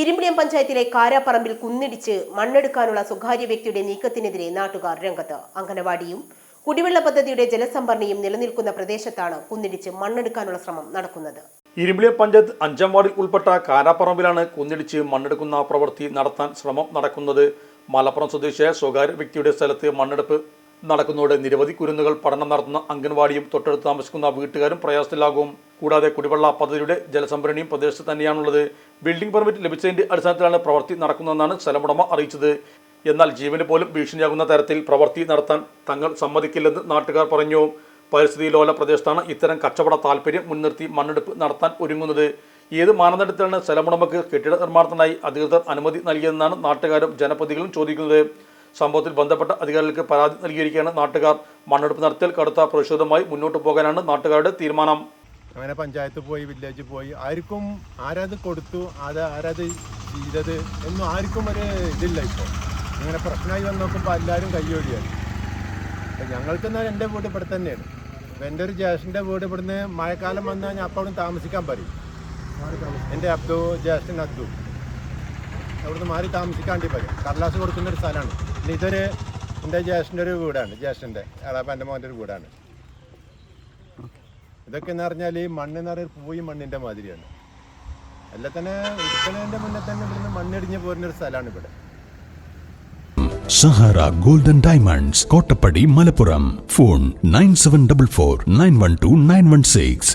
ഇരുമ്പിളിയം പഞ്ചായത്തിലെ കാരാപ്പറമ്പിൽ കുന്നിടിച്ച് മണ്ണെടുക്കാനുള്ള സ്വകാര്യ വ്യക്തിയുടെ നീക്കത്തിനെതിരെ നാട്ടുകാർ രംഗത്ത്. അംഗനവാടിയും കുടിവെള്ള പദ്ധതിയുടെ ജലസംഭരണിയും നിലനിൽക്കുന്ന പ്രദേശത്താണ് കുന്നിടിച്ച് മണ്ണെടുക്കാനുള്ള ശ്രമം നടക്കുന്നത്. ഇരുമ്പിളിയം പഞ്ചായത്ത് അഞ്ചാം വാർഡിൽ ഉൾപ്പെട്ട കാരാപ്പറമ്പിലാണ് കുന്നിടിച്ച് മണ്ണെടുക്കുന്ന പ്രവൃത്തി നടത്താൻ ശ്രമം നടക്കുന്നത്. മലപ്പുറം സ്വദേശിയായ സ്വകാര്യ വ്യക്തിയുടെ സ്ഥലത്ത് മണ്ണെടുപ്പ് നടക്കുന്നതോടെ നിരവധി കുരുന്നുകൾ പഠനം നടത്തുന്ന അംഗൻവാടിയും തൊട്ടടുത്ത് താമസിക്കുന്ന വീട്ടുകാരും പ്രയാസത്തിലാകും. കൂടാതെ കുടിവെള്ള പദ്ധതിയുടെ ജലസംഭരണിയും പ്രദേശത്ത് തന്നെയാണുള്ളത്. ബിൽഡിംഗ് പെർമിറ്റ് ലഭിച്ചതിന്റെ അടിസ്ഥാനത്തിലാണ് പ്രവൃത്തി നടക്കുന്നതെന്നാണ് സ്ഥലമുടമ അറിയിച്ചത്. എന്നാൽ ജീവന് പോലും ഭീഷണിയാകുന്ന തരത്തിൽ പ്രവൃത്തി നടത്താൻ തങ്ങൾ സമ്മതിക്കില്ലെന്ന് നാട്ടുകാർ പറഞ്ഞു. പരിസ്ഥിതി ലോല പ്രദേശത്താണ് ഇത്തരം കച്ചവട താൽപ്പര്യം മുൻനിർത്തി മണ്ണെടുപ്പ് നടത്താൻ ഒരുങ്ങുന്നത്. ഏത് മാനദണ്ഡത്തിലാണ് സ്ഥലമുടമക്ക് കെട്ടിട നിർമ്മാണത്തിനായി അധികൃതർ അനുമതി നൽകിയതെന്നാണ് നാട്ടുകാരും ജനപ്രതികളും ചോദിക്കുന്നത്. സംഭവത്തിൽ ബന്ധപ്പെട്ട അധികാരികൾക്ക് പരാതി നൽകിയിരിക്കുകയാണ്. നാട്ടുകാർ മണ്ണെടുപ്പ് നടത്തിയാൽ കടുത്ത പ്രതിഷേധമായി മുന്നോട്ട് പോകാനാണ് നാട്ടുകാരുടെ തീരുമാനം. അങ്ങനെ പഞ്ചായത്ത് പോയി വില്ലേജ് പോയി. ആർക്കും ആരാത് കൊടുത്തു അത് ആരാത് ചെയ്തത് എന്നും ആർക്കും ഒരു ഇതില്ല ഇപ്പോൾ. ഇങ്ങനെ പ്രശ്നമായി വന്ന് നോക്കുമ്പോൾ എല്ലാവരും കയ്യോടിയാണ് അപ്പം ഞങ്ങൾക്ക് എന്നാൽ എന്റെ വീട് ഇവിടെ തന്നെയാണ്. എന്റെ ഒരു ജ്യേഷ്ഠന്റെ വീട് ഇവിടുന്ന് മഴക്കാലം വന്നാൽ ഞാൻ അപ്പോഴും താമസിക്കാൻ പറയും. എന്റെ അബ്ദു ജ്യേഷ്ഠൻ അബ്ദു. അവിടുന്ന് മാറി താമസിക്കാണ്ടി പറയും. കടലാസ് കൊടുക്കുന്ന ഒരു സ്ഥലമാണ്. ഇതൊരു എന്റെ ജ്യേഷ്ഠന്റെ ഒരു വീടാണ് ജ്യേഷ്ഠന്റെ എളാപ്പന്റെ മോന്റെ ഒരു വീടാണ്. ഇതൊക്കെ എന്ന് പറഞ്ഞാൽ ഈ മണ്ണ് എന്ന് പറയുന്നത് പൂയി മണ്ണിന്റെ മാതിരിയാണ്. അല്ല തന്നെ ഇരിക്കുന്നതിന്റെ മുന്നേ തന്നെ ഇവിടുന്ന് മണ്ണിടിഞ്ഞ് പോരുന്ന ഒരു സ്ഥലമാണ് ഇവിടെ. Sahara golden diamonds Kottappadi Malappuram. Phone nine seven double four nine one two nine one six.